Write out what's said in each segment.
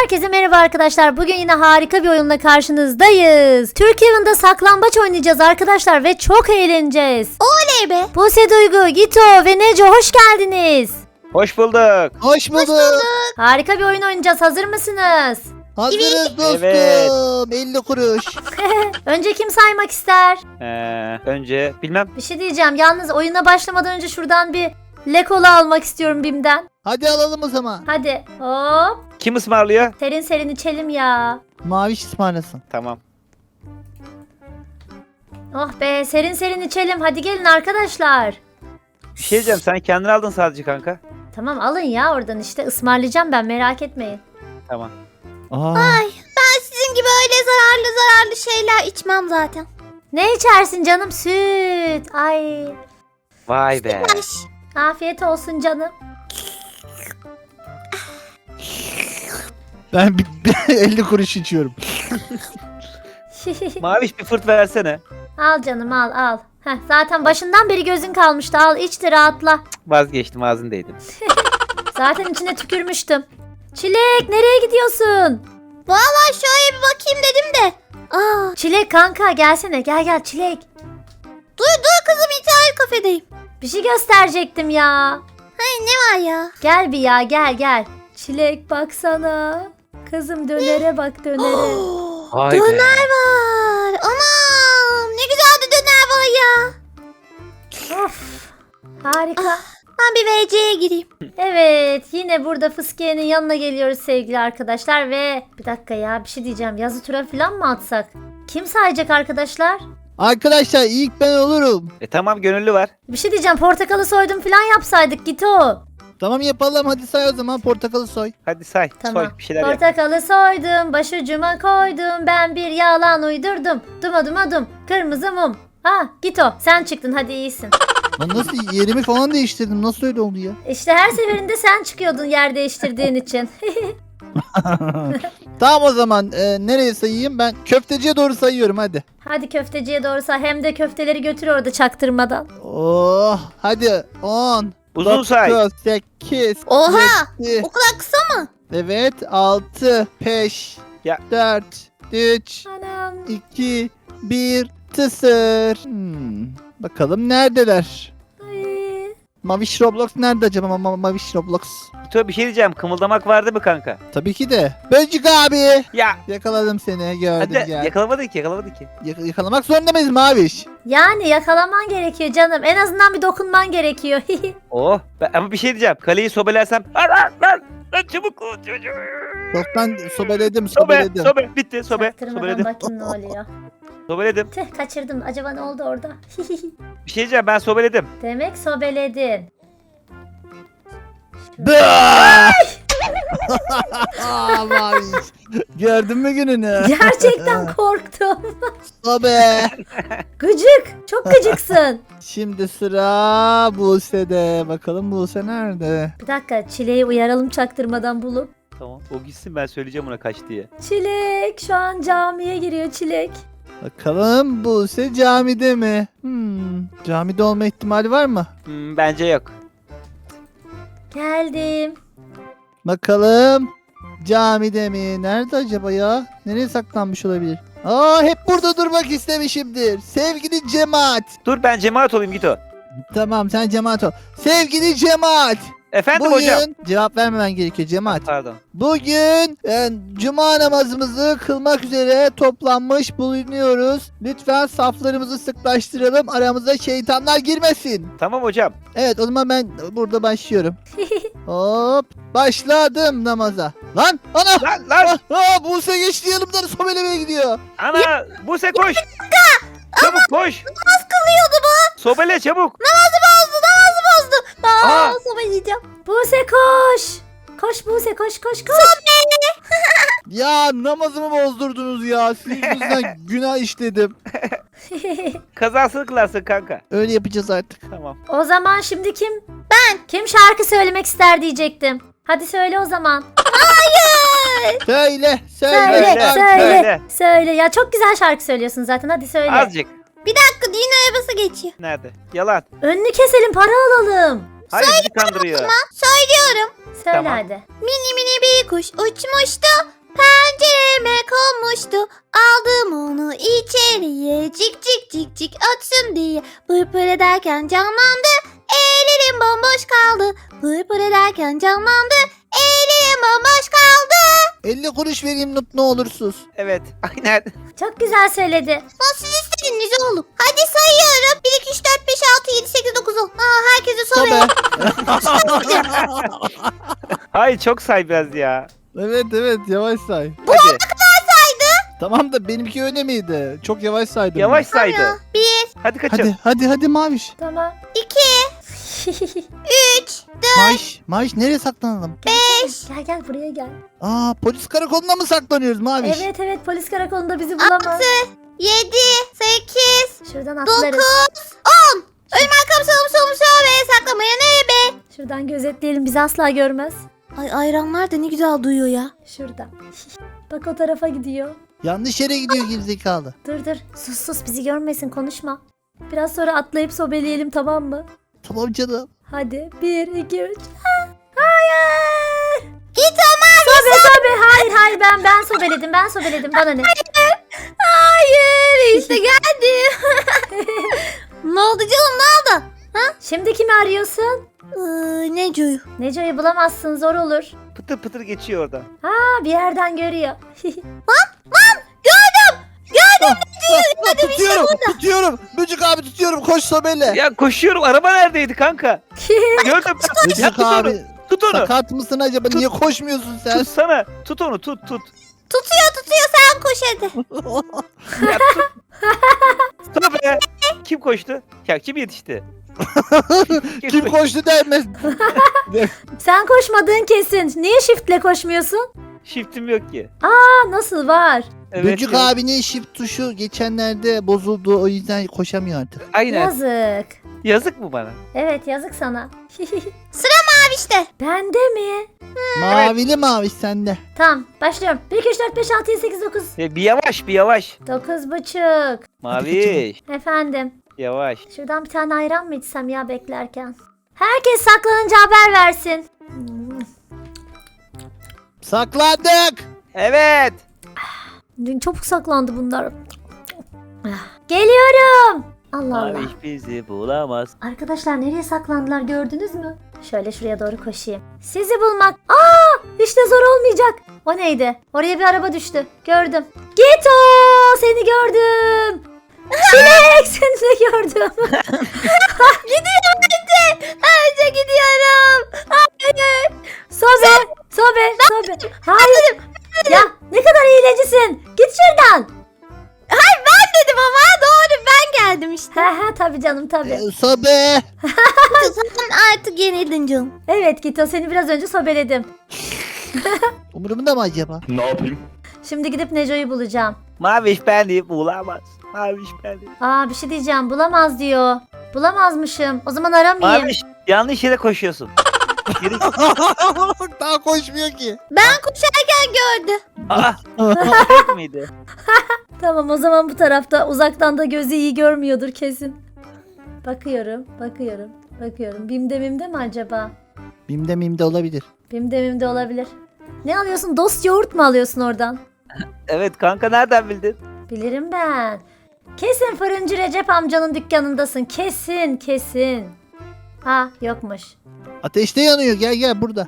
Herkese merhaba arkadaşlar. Bugün yine harika bir oyunla karşınızdayız. Türkiye'nin saklambaç oynayacağız arkadaşlar ve çok eğleneceğiz. Oley be. Buse Duygu, Gito ve Neco hoş geldiniz. Hoş bulduk. Hoş bulduk. Harika bir oyun oynayacağız. Hazır mısınız? Hazırız dostum. Evet. 50 kuruş. Önce kim saymak ister? Ee, önce bilmem. Bir şey diyeceğim. Yalnız oyuna başlamadan önce şuradan bir lekola almak istiyorum Bim'den. Hadi alalım o zaman. Hadi. Hop. Kim ısmarlıyor? Serin serin içelim ya. Maviş ısmarlasın. Tamam. Oh be serin serin içelim. Hadi gelin arkadaşlar. Bir şey diyeceğim sen kendin aldın sadece kanka. Tamam alın ya oradan işte ısmarlayacağım ben merak etmeyin. Tamam. Aa, Ay ben sizin gibi öyle zararlı zararlı şeyler içmem zaten. Ne içersin canım? Süt. Ay. Vay be. Yaş. Afiyet olsun canım. Ben bir, bir 50 kuruş içiyorum. Maviş bir fırt versene. al canım al al. Heh, zaten başından beri gözün kalmıştı. Al iç de rahatla. Vazgeçtim ağzındaydım. Zaten içine tükürmüştüm. Çilek nereye gidiyorsun? Valla şöyle bir bakayım dedim de. Aa, Çilek kanka gelsene gel gel Çilek. dur dur kızım internet kafedeyim. Bir şey gösterecektim ya. Ay ne var ya? Gel bir ya gel gel. Çilek baksana. Kızım dönere bak dönere. Vay be. döner var. Anam ne güzel de döner var ya. of. Harika. Ben bir VC'ye gireyim. Evet yine burada fıskiyenin yanına geliyoruz sevgili arkadaşlar ve bir dakika ya bir şey diyeceğim yazı tura falan mı atsak? Kim sayacak arkadaşlar? Arkadaşlar ilk ben olurum. E tamam gönüllü var. Bir şey diyeceğim portakalı soydum falan yapsaydık git o. Tamam yapalım hadi say o zaman portakalı soy. Hadi say. Tamam. Soy bir şeyler yap. Portakalı soydum başucuma koydum ben bir yalan uydurdum. Duma duma dum kırmızı mum. Ha git o sen çıktın hadi iyisin. Lan nasıl yerimi falan değiştirdim nasıl öyle oldu ya? İşte her seferinde sen çıkıyordun yer değiştirdiğin için. tamam o zaman e, nereye sayayım ben köfteciye doğru sayıyorum hadi. hadi köfteciye doğru say hem de köfteleri götür orada çaktırmadan. Oh hadi 10 Uzun say. 8 Oha. 7 O kadar kısa mı? Evet 6 5 Ya. 4 3 Anam. 2 1 0 hmm. Bakalım neredeler? Maviş Roblox nerede acaba Ma- Maviş Roblox? Tuğ bir şey diyeceğim. Kımıldamak vardı mı kanka? Tabii ki de. Böcük abi. Ya. Yakaladım seni gördüm Hadi gel. yakalamadık ki yakalamadık ki. Yak- yakalamak zorunda mıyız Maviş? Yani yakalaman gerekiyor canım. En azından bir dokunman gerekiyor. Oh. Ben, ama bir şey diyeceğim. Kaleyi sobelersem. Lan lan lan. Lan çabuk ol çocuğum. Çoktan sobeledim Sobe. sobeledim. Sobe. Bitti. Sobe. Çaktırmadan Sobeledim. bakayım ne oluyor. Sobeledim. Tüh kaçırdım. Acaba ne oldu orada? Bir şey diyeceğim. Ben sobeledim. Demek sobeledin. Maviş. Gördün mü gününü? Gerçekten korktum. Sobe. Gıcık. Çok gıcıksın. Şimdi sıra Buse'de. Bakalım Buse nerede? Bir dakika çileği uyaralım çaktırmadan bulup. Tamam. O gitsin ben söyleyeceğim ona kaç diye. Çilek şu an camiye giriyor çilek. Bakalım Buse camide mi? Hmm, camide olma ihtimali var mı? Hmm, bence yok. Geldim. Bakalım camide mi? Nerede acaba ya? Nereye saklanmış olabilir? Aa hep burada durmak istemişimdir. Sevgili cemaat. Dur ben cemaat olayım git o. Tamam sen cemaat ol. Sevgili cemaat. Efendim Bugün hocam. cevap vermemen gerekiyor cemaat. Pardon. Bugün e, cuma namazımızı kılmak üzere toplanmış bulunuyoruz. Lütfen saflarımızı sıklaştıralım. Aramıza şeytanlar girmesin. Tamam hocam. Evet o zaman ben burada başlıyorum. Hop başladım namaza. Lan ana! Lan lan. Ah, ah, Buse geçti yanımdan sobelemeye gidiyor. Ana. Buse koş. Çabuk koş. Namaz kılıyordu bu. Sobele çabuk. Namazı bozdu namazı bozdu. Aa, Aa. soba yiyeceğim. Buse koş. Koş Buse koş koş koş. Ya namazımı bozdurdunuz ya. Sizin yüzünden günah işledim. Kazasını kılarsın kanka. Öyle yapacağız artık. Tamam. o zaman şimdi kim? Ben. Kim şarkı söylemek ister diyecektim. Hadi söyle o zaman. Söyle, söyle. Söyle, söyle, söyle, söyle. söyle. Ya çok güzel şarkı söylüyorsun zaten. Hadi söyle. Azıcık. Bir dakika düğün arabası geçiyor. Nerede? Yalan. Önünü keselim, para alalım. Hayır bizi kandırıyor. Söylüyorum. Söyle Tamam. hadi. Mini mini bir kuş uçmuştu. Pencereme konmuştu. Aldım onu içeriye. Cik cik cik cik ötsün diye. Pırpır ederken canlandı. Ellerim bomboş kaldı. Pırpır ederken canlandı. Ellerim bomboş kaldı. 50 kuruş vereyim Nut ne olursunuz. Evet aynen. Çok güzel söyledi. Nasıl istediniz oğlum? Hadi sayıyorum. 1, 2, 3, 4, 5, 6, 7, 8, 9, 10. Aa, herkese soruyor. Tabii. Hayır çok say biraz ya. evet evet yavaş say. Hadi. Tamam da benimki öyle miydi? Çok yavaş saydım. Yavaş saydı. 1, Hadi kaçın. Hadi hadi hadi Maviş. Tamam. 2, 3, Maviş. Maviş nereye saklanalım? Gel gel buraya gel. Aa polis karakoluna mı saklanıyoruz Maviş? Evet evet polis karakolunda bizi bulamaz. 6, 7, 8, Şuradan 9, 10. atlarız. Ölüm arkam solum solum sağ ve saklamaya ne be? Şuradan gözetleyelim bizi asla görmez. Ay ayranlar da ne güzel duyuyor ya. Şuradan. Bak o tarafa gidiyor. Yanlış yere gidiyor gerizekalı. Dur dur. Sus sus bizi görmesin konuşma. Biraz sonra atlayıp sobeleyelim tamam mı? Tamam canım. Hadi. Bir, iki, üç. Ha, Hayır. Git Ömer. Sobe sobe. Hayır hayır ben ben sobeledim. Ben sobeledim. Bana ne? Hayır işte geldi. ne oldu canım ne oldu? Şimdi kimi arıyorsun? Ee, Neco'yu. Neco'yu bulamazsın zor olur. Pıtır pıtır geçiyor oradan. Ha bir yerden görüyor. tutuyorum tutuyorum. Böcük abi tutuyorum koş sobele. Ya koşuyorum araba neredeydi kanka? Gördüm. ya Böcük tut onu. abi Tut onu. sakat mısın acaba? Niye koşmuyorsun sen? Tutsana. Tut onu tut tut. Tutuyor tutuyor sen koş hadi. Ya tut. Sana be. Kim koştu? Ya kim yetişti? Kim koştu denmez. Sen koşmadığın kesin. Niye shiftle koşmuyorsun? Shiftim yok ki. Aa nasıl var? Evet, Böcük evet. abinin shift tuşu geçenlerde bozuldu o yüzden koşamıyor artık. Aynen. Yazık. Yazık mı bana? Evet yazık sana. Abi işte. Bende mi? Mavili mavi sende. Tamam başlıyorum. 1, 2, 3, 4, 5, 6, 7, 8, 9. Ya bir yavaş bir yavaş. 9 buçuk. Mavi. Efendim. Yavaş. Şuradan bir tane ayran mı içsem ya beklerken? Herkes saklanınca haber versin. Saklandık. Evet. Dün çabuk saklandı bunlar. Geliyorum. Allah Allah. Mavi bizi bulamaz. Arkadaşlar nereye saklandılar gördünüz mü? Şöyle şuraya doğru koşayım. Sizi bulmak. Aa, işte zor olmayacak. O neydi? Oraya bir araba düştü. Gördüm. Gito, seni gördüm. Çilek seni de gördüm. Gidiyorum önce. Önce gidiyorum. Hayır. Sobe, sobe, sobe. Hayır. Ne hilecisin. Git şuradan. Hayır ben dedim ama doğru ben geldim işte. He he tabii canım tabii. Ee, Sobe. Sen artık yenildin canım. Evet Gito seni biraz önce sobeledim. Umurumda mı acaba? Şimdi gidip Neco'yu bulacağım. Mavi beni bulamaz. Mavi beni. Aa bir şey diyeceğim bulamaz diyor. Bulamazmışım. O zaman aramayayım. Mavi yanlış yere koşuyorsun. Geri... Daha koşmuyor ki. Ben koşarken gördü. Aa, miydi? Tamam o zaman bu tarafta uzaktan da gözü iyi görmüyordur kesin. Bakıyorum, bakıyorum, bakıyorum. Bimde mimde mi acaba? Bimde mimde olabilir. Bimde mimde olabilir. Ne alıyorsun? Dost yoğurt mu alıyorsun oradan? Evet kanka nereden bildin? Bilirim ben. Kesin fırıncı Recep amcanın dükkanındasın. Kesin, kesin. Ha yokmuş. Ateşte yanıyor gel gel burada.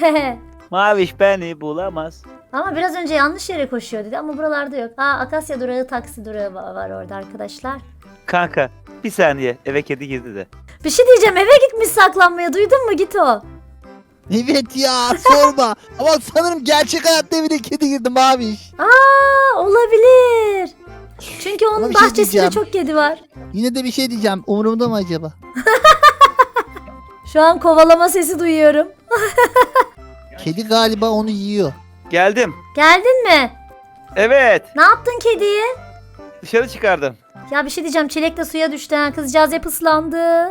Mavi beni bulamaz. ama biraz önce yanlış yere koşuyor dedi ama buralarda yok. Aa Akasya durağı taksi durağı va- var orada arkadaşlar. Kanka bir saniye eve kedi girdi de. Bir şey diyeceğim eve gitmiş saklanmaya duydun mu git o. Evet ya sorma. Ama sanırım gerçek hayatta evine kedi girdi maviş. Aa olabilir. Çünkü onun bir şey bahçesinde diyeceğim. çok kedi var. Yine de bir şey diyeceğim. Umurumda mı acaba? Şu an kovalama sesi duyuyorum. Kedi galiba onu yiyor. Geldim. Geldin mi? Evet Ne yaptın kediye? dışarı çıkardım. Ya bir şey diyeceğim çilek de suya düştü. ha. Kızcağız hep ıslandı.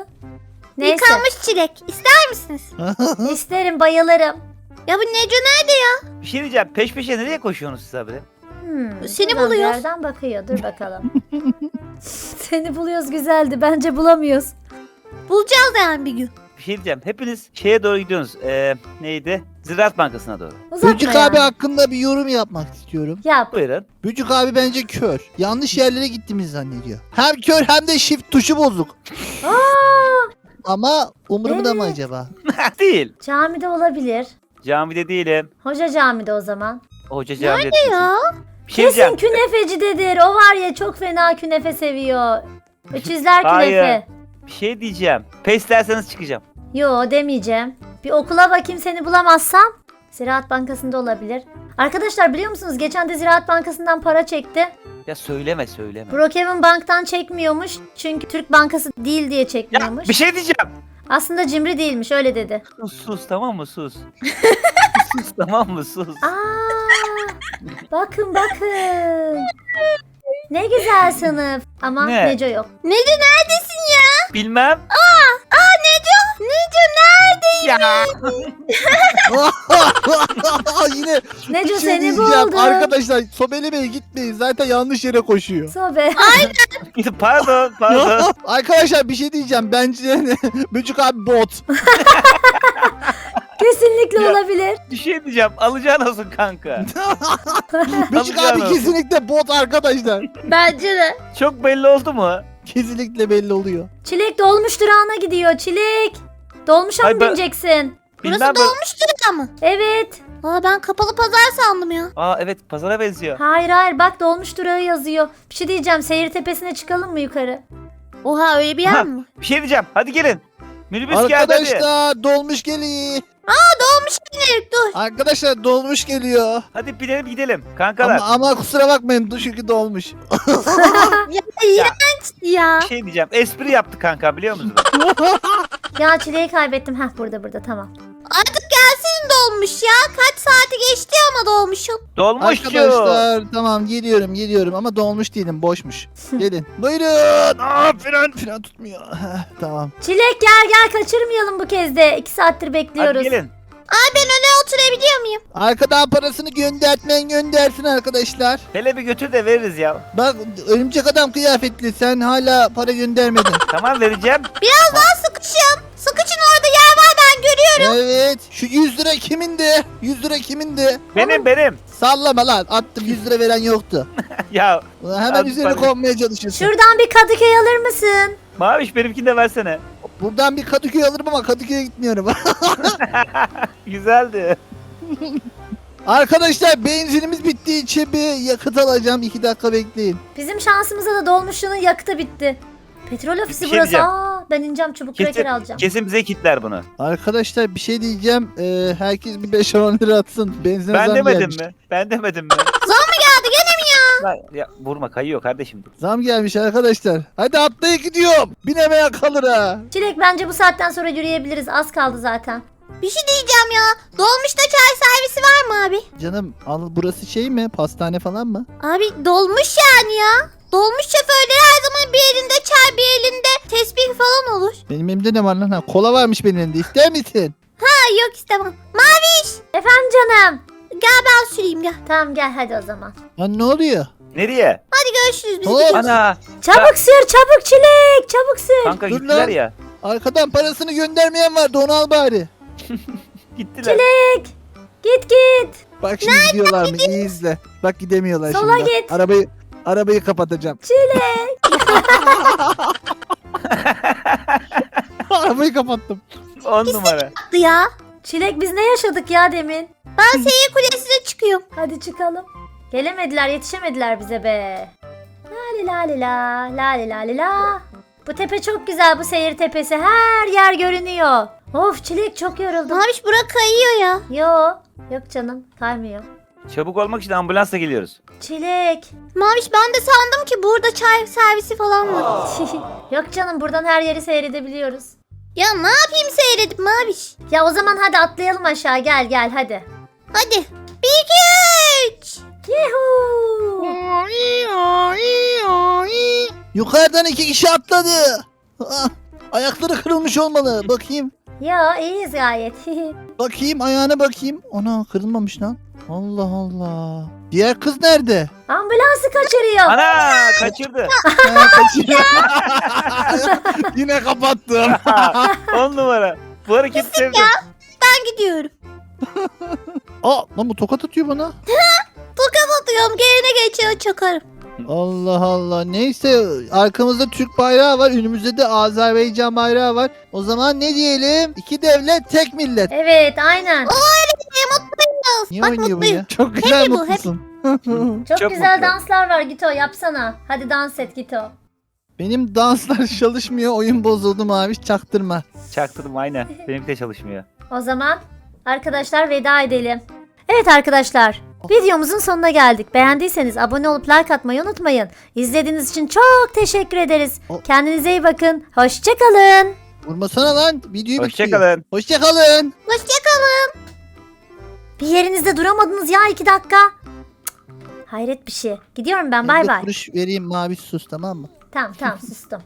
Neyse Yıkanmış çilek. İster misiniz? isterim bayılırım. Ya bu Neco nerede ya? Bir şey diyeceğim peş peşe nereye koşuyorsunuz siz abi? Hmm, Seni şuradan bir buluyoruz. Yerden bakıyor dur bakalım. Seni buluyoruz güzeldi bence bulamıyoruz. Bulacağız yani bir gün. Bir şey diyeceğim. Hepiniz şeye doğru gidiyorsunuz. Ee, neydi? Ziraat Bankası'na doğru. Uzatma Böcük ya. abi hakkında bir yorum yapmak istiyorum. Yap. Buyurun. Böcük abi bence kör. Yanlış yerlere gittiğimizi zannediyor. Hem kör hem de shift tuşu bozuk. Aa, Ama umurumda mı Evet. acaba? Değil. camide olabilir. Camide değilim. Hoca camide o zaman. Hoca camide. Ya. Bir şey Kesin diyeceğim. künefecidedir. O var ya çok fena künefe seviyor. Öküzler Hayır. künefe. Bir şey diyeceğim. Pes derseniz çıkacağım. Yo demeyeceğim. Bir okula bakayım seni bulamazsam. Ziraat Bankası'nda olabilir. Arkadaşlar biliyor musunuz geçen de Ziraat Bankası'ndan para çekti. Ya söyleme söyleme. Brookhaven Bank'tan çekmiyormuş. Çünkü Türk Bankası değil diye Ya çekmiyormuş. bir şey diyeceğim. Aslında cimri değilmiş öyle dedi. Sus sus tamam mı sus. sus tamam mı sus. Aa, bakın bakın. Ne güzel sınıf. Ama Ne? Neco yok. Neco neredesin ya? Bilmem. Aa Neco. Neco nerede? Ya. Yine Neco bir şey seni diyeceğim. buldu. Arkadaşlar sobelemeye gitmeyin. Zaten yanlış yere koşuyor. Sobe. pardon pardon. Arkadaşlar bir şey diyeceğim. Bence Böcük abi bot. Kesinlikle Ya. olabilir. bir şey diyeceğim. Alacağın olsun kanka. Böcük abi olsun. kesinlikle bot arkadaşlar. Bence de. Çok belli oldu mu? Kesinlikle belli oluyor. Çilek dolmuş durağına gidiyor. Çilek. Dolmuşa mı Ay ben- bineceksin? Burası Bilmem böyle- dolmuş durumda mı? Evet. Aa ben kapalı pazar sandım ya. Aa evet pazara benziyor. Hayır hayır bak dolmuş durağı yazıyor. Bir şey diyeceğim. Seyir tepesine çıkalım mı yukarı? Oha öyle bir Ha. yer mi? Bir şey diyeceğim. Hadi gelin. Minibüs geldi hadi. Arkadaşlar dolmuş geliyor. Dolmuş gidelim dur. Arkadaşlar dolmuş geliyor. Hadi binelim gidelim. Kankalar. Ama, ama kusura bakmayın dur çünkü dolmuş. Ya iğrençti ya. Bir şey diyeceğim. Espri yaptı kanka biliyor musun? Ya çileği kaybettim. Heh burada burada tamam. Artık gelsin dolmuş ya. Kaç saati geçti ama dolmuşum. Dolmuşçu. Arkadaşlar tamam geliyorum geliyorum ama dolmuş değilim boşmuş. Gelin. Buyurun. Aa fren fren tutmuyor. Heh, tamam. Çilek gel gel kaçırmayalım bu kez de. İki saattir bekliyoruz. Hadi gelin. Ay ben öne oturabiliyor muyum? Arkadan parasını göndertmeyen göndersin arkadaşlar. Hele bir götür de veririz ya. Bak örümcek adam kıyafetli sen hala para göndermedin. Tamam vereceğim. Biraz daha sıkışın. Sıkışın orada yer var ben görüyorum. evet. Şu 100 lira kimindi? 100 lira kimindi? Benim benim. Sallama lan. Attım 100 lira veren yoktu. Ya Ulan hemen Hadi üzerine bana. konmaya çalışıyorsun. Şuradan bir Kadıköy alır mısın? Maviş benimkini de versene. Buradan bir Kadıköy alırım ama Kadıköy'e gitmiyorum. Güzeldi. Arkadaşlar benzinimiz bittiği için bir yakıt alacağım. 2 dakika bekleyin. Bizim şansımıza da dolmuşunun yakıtı bitti. Petrol ofisi şey burası. diyeceğim. Aa, ben ineceğim çubuk Kesin, kraker alacağım. kesin bize kitler bunu. Arkadaşlar bir şey diyeceğim. Ee, herkes bir 5-10 lira atsın. Benzin Ben zam demedim gelmiş. mi? Ben demedim mi? Geldi gene mi ya? Lan, ya vurma kayıyor kardeşim. Zam gelmiş arkadaşlar. Hadi atlayıp gidiyorum. Binemeye kalır ha. Çilek bence bu saatten sonra yürüyebiliriz. Az kaldı zaten. Bir şey diyeceğim ya. Dolmuşta çay servisi var mı abi? Canım al burası şey mi? Pastane falan mı? Abi dolmuş yani ya. Dolmuş şoförleri her zaman bir elinde çay bir elinde tesbih falan olur. Benim elimde ne var lan? Ha, kola varmış benim elimde. İster misin? Ha yok istemem. Maviş Efendim canım. Gel ben süreyim gel. Tamam gel hadi o zaman. Lan ne oluyor? Nereye? Hadi görüşürüz biz Hop. gidiyoruz. Ana. Çabuk sür çabuk Çilek çabuk sür. Kanka Dur gittiler lan. ya. Arkadan parasını göndermeyen vardı onu al bari. Gittiler. Çilek. Git git. Bak şimdi gidiyorlar mı? İyi izle. Bak gidemiyorlar Sola şimdi. git. Arabayı arabayı kapatacağım. Çilek. arabayı kapattım. On numara. Ya. Çilek biz ne yaşadık ya demin? Ben seyir kulesine çıkıyorum. Hadi çıkalım. Gelemediler yetişemediler bize be. La la la la la la la la. Bu tepe çok güzel bu seyir tepesi. Her yer görünüyor. Of Çilek çok yoruldum. Maviş bura kayıyor ya. Yo. Yok canım kaymıyor. Çabuk olmak için ambulansla geliyoruz. Çilek. Maviş ben de sandım ki burada çay servisi falan var. Yok canım buradan her yeri seyredebiliyoruz. Ya ne yapayım seyredip Maviş? Ya o zaman hadi atlayalım aşağı gel gel hadi. Hadi. Bir iki üç. Yuhuu. Yukarıdan iki kişi atladı. Ah, ayakları kırılmış olmalı. Bakayım. Ya iyiyiz gayet. Bakayım ayağına bakayım. Ana kırılmamış lan. Allah Allah. Diğer kız nerede? Ambulansı kaçırıyor. Ana kaçırdı. Ha, kaçıyor. Yine kapattım. On numara. Bu hareketi sevdim. Ben gidiyorum. Aa lan bu tokat atıyor bana. Tokat atıyorum. Gelene geçiyor çakarım. Allah Allah. Neyse arkamızda Türk bayrağı var. Önümüzde de Azerbaycan bayrağı var. O zaman ne diyelim? İki devlet tek millet. Evet aynen. Ne mutluyuz. Niye Bak oynuyor bu mutluyum. ya? Çok güzel bu, hep- mutlusun. Çok, Çok güzel mutlu. danslar var Gito yapsana. Hadi dans et Gito. Benim danslar çalışmıyor. Oyun bozuldu maviş çaktırma. Çaktırdım aynen. Benimki de çalışmıyor. O zaman arkadaşlar veda edelim. Evet arkadaşlar videomuzun sonuna geldik. Beğendiyseniz abone olup like atmayı unutmayın. İzlediğiniz için çok teşekkür ederiz. Kendinize iyi bakın. Hoşçakalın. Vurmasana lan. Videoyu. Hoşçakalın. Hoşçakalın. Hoşçakalın. Bir yerinizde duramadınız ya iki dakika. Cık, Hayret bir şey. Gidiyorum ben bay Bir bay. kuruş vereyim maviş sus tamam mı? Tamam tamam sustum.